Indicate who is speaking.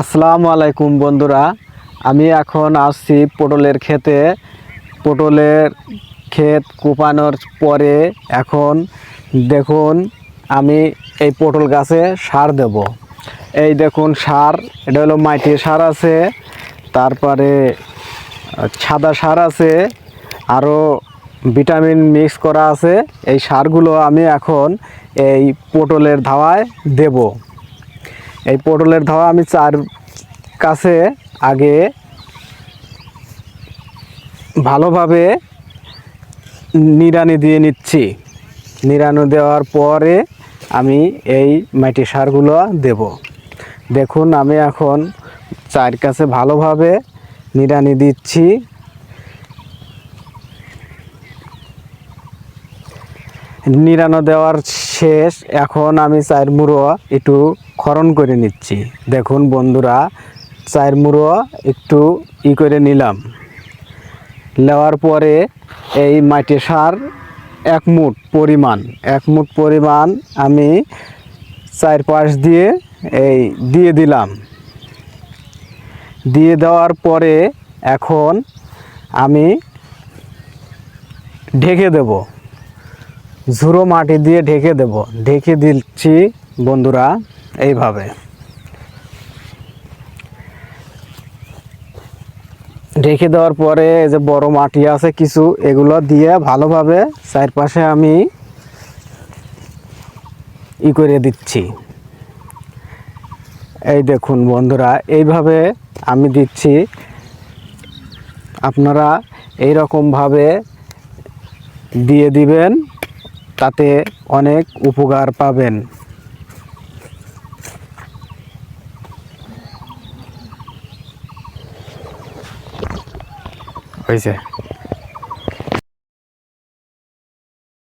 Speaker 1: আসসালামু আলাইকুম বন্ধুরা, আমি এখন আসছি পটলের ক্ষেতে। পটলের ক্ষেত কোপানোর পরে এখন দেখুন আমি এই পটল গাছে সার দেব। এই দেখুন সার, এটা হলো মাটির সার আছে, তারপরে সাদা সার আছে আরও ভিটামিন মিক্স করা আছে। এই সারগুলো আমি এখন এই পটলের ধাওয়ায় দেবো। এই পটলের ধাওয়া আমি চার কাছে আগে ভালোভাবে নিড়ানি দিয়ে নিচ্ছি। নিড়ানি দেওয়ার পরে আমি এই মাটি সারগুলো দেব। দেখুন আমি এখন চার কাছে ভালোভাবে নিড়ানি দিচ্ছি। নিরানো দেওয়ার শেষ। এখন আমি চার মুড়ো একটু খরণ করে নিচ্ছি। দেখুন বন্ধুরা, চায়ের মুড়ো একটু ই করে নিলাম। নেওয়ার পরে এই মাটি সার এক মুঠ পরিমাণ, এক মুঠ পরিমাণ আমি চার পাশ দিয়ে এই দিয়ে দিলাম। দিয়ে দেওয়ার পরে এখন আমি ঢেকে দেবো। ঝুরো মাটি দিয়ে ঢেকে দেব। ঢেকে দিচ্ছি, বন্ধুরা, এইভাবে। ঢেকে দেওয়ার পরে যে বড় মাটি আছে কিছু, এগুলো দিয়ে ভালোভাবে চারপাশে আমি ই করে দিচ্ছি। এই দেখুন, বন্ধুরা, এইভাবে আমি দিচ্ছি। আপনারা এই রকমভাবে দিয়ে দিবেন। তাতে অনেক উপকার পাবেন। হয়েছে।